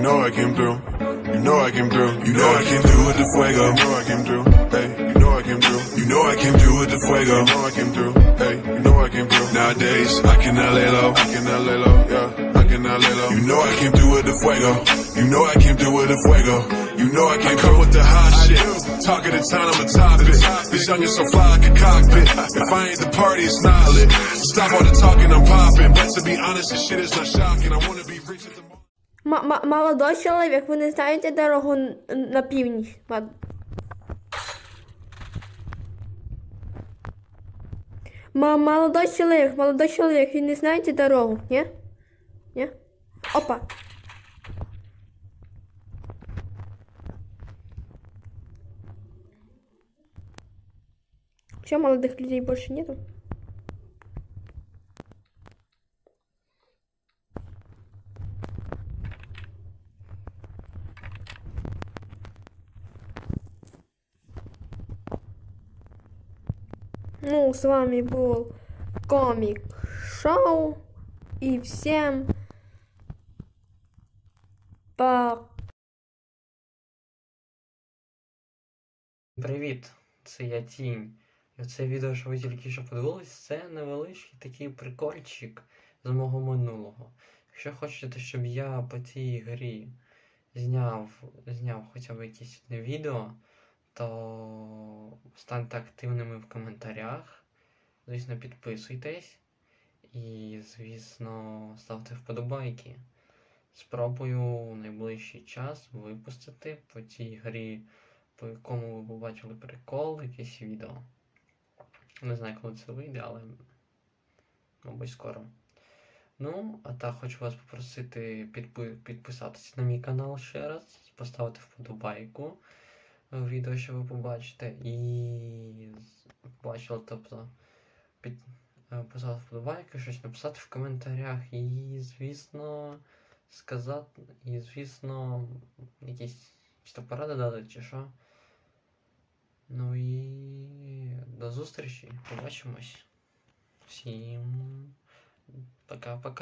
You know I came through. You know I came through. You know I came through with the fuego. You know I came through. Hey, you know I came through. You know I came through with the fuego. You know I came through. Hey, you know I came through. Nowadays, I cannot lay low. I cannot lay low. Yeah, I cannot lay low. You know I came through with the fuego. You know I came through with the fuego. You know I came through with the hot shit. Talk of the town, I'm a top it. This young is so fly like a cockpit. If I ain't the party, it's not lit. Stop all the talking, I'm popping. But to be honest, this shit is not shocking. I wanna be rich at the moment. М- молодой чоловік, ви не знаєте дорогу на північ. М- молодой чоловік, молодой чоловік, ви не знаєте дорогу, ні? Ні? Опа. Все, молодых людей больше нету? Ну, с вами был Комик Шоу. И всем пока. Привіт, це я Тінь. І це відео, що ви тільки що подивились, це невеличкий такий прикольчик з мого минулого. Якщо хочете, щоб я по цій грі зняв, зняв хоча б одне відео, то станьте активними в коментарях. Звісно, підписуйтесь. І, звісно, ставте вподобайки. Спробую в найближчий час випустити по цій грі по якому ви побачили прикол, якесь відео. Не знаю, коли це вийде, але мабуть скоро. Ну, а так хочу вас попросити підпи- підписатися на мій канал ще раз, поставити вподобайку відео, що ви побачите, і побачили, тобто під, е, поставити вподобайку, щось написати в коментарях і, звісно, сказати, і, звісно, якісь поради дати, чи що. Ну і до зустрічі. Побачимось. Всім пока-пока.